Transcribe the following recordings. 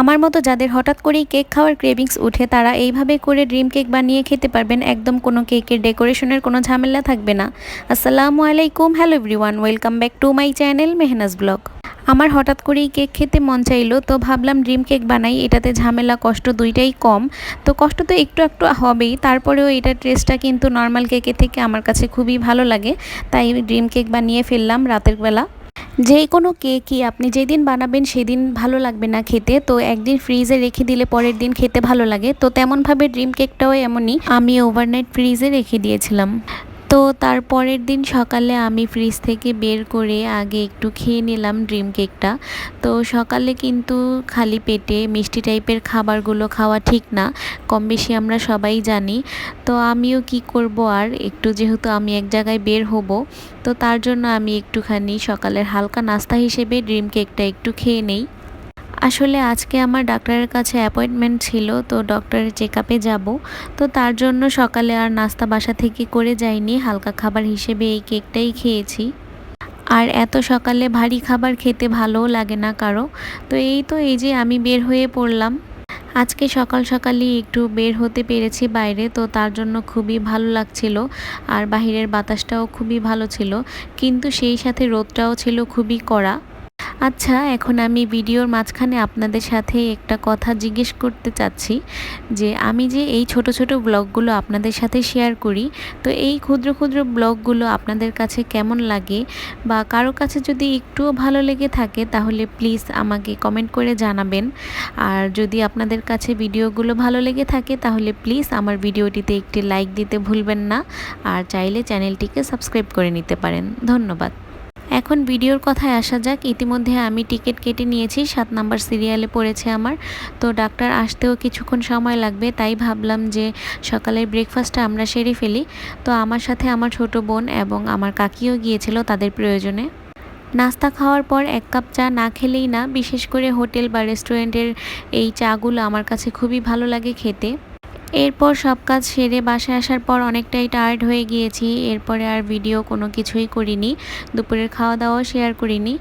আমার মতো যাদের হঠাৎ করেই কেক খাওয়ার ক্রেভিংস উঠে, তারা এইভাবে করে ড্রিম কেক বানিয়ে খেতে পারবেন। একদম কোনো কেকের ডেকোরেশনের কোনো ঝামেলা থাকবে না। আসসালামু আলাইকুম, hello everyone, welcome back to my channel Mehnaz blog. আমার হঠাৎ করেই কেক খেতে মন চাইলো, তো ভাবলাম ড্রিম কেক বানাই, এটাতে ঝামেলা, কষ্ট দুইটাই কম। তো কষ্ট তো একটু একটু হবেই, তারপরেও এটার টেস্টটা কিন্তু নর্মাল কেকের থেকে আমার কাছে খুবই ভালো লাগে, তাই ড্রিম কেক বানিয়ে ফেললাম রাতের বেলা। যে কোনো কেকই আপনি যেদিন বানাবেন সেদিন ভালো লাগবে না খেতে। তো একদিন ফ্রিজে রেখে দিলে পরের দিন খেতে ভালো লাগে। তো তেমনভাবে ড্রিম কেকটাও এমনই। আমি ওভারনাইট ফ্রিজে রেখে দিয়েছিলাম। তো তারপরের দিন সকালে আমি ফ্রিজ থেকে বের করে আগে একটু খেয়ে নিলাম ড্রিম কেকটা তো সকালে কিন্তু খালি পেটে মিষ্টি টাইপের খাবারগুলো খাওয়া ঠিক না, কম বেশি আমরা সবাই জানি। তো আমিও কি করব আর, একটু যেহেতু আমি এক জায়গায় বের হব, তো তার জন্য আমি একটুখানি সকালের হালকা নাস্তা হিসেবে ড্রিম কেকটা একটু খেয়ে নেই। আসলে আজকে আমার ডাক্তারের কাছে অ্যাপয়েন্টমেন্ট ছিল, তো ডক্টরের চেক আপে যাব। তো তার জন্য সকালে আর নাস্তা বাসা থেকে করে যাইনি, হালকা খাবার হিসেবে এই কেকটাই খেয়েছি। আর এত সকালে ভারী খাবার খেতে ভালোও লাগে না কারও। তো এই তো, এই যে আমি বের হয়ে পড়লাম। আজকে সকাল সকালই একটু বের হতে পেরেছি বাইরে, তো তার জন্য খুবই ভালো লাগছিল। আর বাহিরের বাতাসটাও খুবই ভালো ছিল। কিন্তু সেই সাথে রোদটাও ছিল খুবই কড়া। আচ্ছা এখন আমি ভিডিওর মাঝখানে আপনাদের সাথে একটা কথা জিজ্ঞেস করতে চাচ্ছি, যে আমি যে এই ছোট ছোট ব্লগগুলো আপনাদের সাথে শেয়ার করি, তো এই ক্ষুদ্র ক্ষুদ্র ব্লগগুলো আপনাদের কাছে কেমন লাগে? বা কারও কাছে যদি একটুও ভালো লেগে থাকে, তাহলে প্লিজ আমাকে কমেন্ট করে জানাবেন। আর যদি আপনাদের কাছে ভিডিওগুলো ভালো লেগে থাকে, তাহলে প্লিজ আমার ভিডিওটিতে একটি লাইক দিতে ভুলবেন না। আর চাইলে চ্যানেলটিকে সাবস্ক্রাইব করে নিতে পারেন। ধন্যবাদ। এখন ভিডিওর কথায় আসা যাক। ইতিমধ্যে আমি টিকিট কেটে নিয়েছি, সাত নাম্বার সিরিয়ালে পড়েছে আমার। তো ডাক্তার, আসতেও কিছুক্ষণ সময় লাগবে, তাই ভাবলাম যে সকালের ব্রেকফাস্টটা আমরা সেরে ফেলি। তো আমার সাথে আমার ছোট বোন এবং আমার কাকিও গিয়েছিল তাদের প্রয়োজনে। নাস্তা খাওয়ার পর এক কাপ চা না খেলেই না, বিশেষ করে হোটেল বা রেস্টুরেন্টের এই চাগুলো আমার কাছে খুবই ভালো লাগে খেতে। এরপর সব কাজ সেরে বাসায় আসার পর অনেকটাই টায়ার্ড হয়ে গিয়েছি। এরপরে আর ভিডিও কোনো কিছুই করিনি। দুপুরের খাওয়া দাওয়াও শেয়ার করিনি।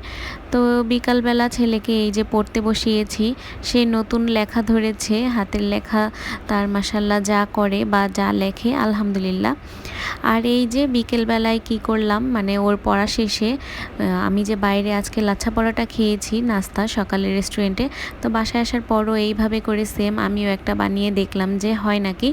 তো বিকালবেলা ছেলেকে এই যে পড়তে বসিয়েছি, সে নতুন লেখা ধরেছে। হাতের লেখা, তার মাসাল্লাহ যা করে বা যা লেখে, আলহামদুলিল্লাহ। আর এই যে বিকেলবেলায় কি করলাম মানে ওর পড়া শেষে আমি যে বাইরে আজকে লাচ্ছা পরোটা খেয়েছি, নাস্তা সকালে রেস্টুরেন্টে তো বাসায় আসার পরও এইভাবে করে সেম আমিও একটা বানিয়ে দেখলাম যে হয় নাকি?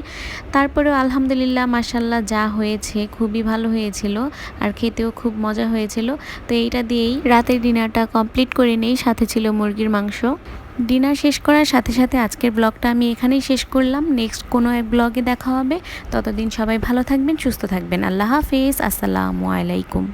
তারপরেও আলহামদুলিল্লাহ মাসাল্লাহ যা হয়েছে খুবই ভালো হয়েছিল আর খেতেও খুব মজা হয়েছিল। তো এইটা দিয়েই রাতের ডিনারটা কমপ্লিট করে নেই, সাথে ছিল মুরগির মাংস। ডিনার শেষ করার সাথে সাথে আজকের ব্লগটা আমি এখানেই শেষ করলাম। নেক্সট কোনো এক ব্লগে দেখা হবে। ততদিন সবাই ভালো থাকবেন, সুস্থ থাকবেন। আল্লাহ হাফিজ। আসসালামু আলাইকুম।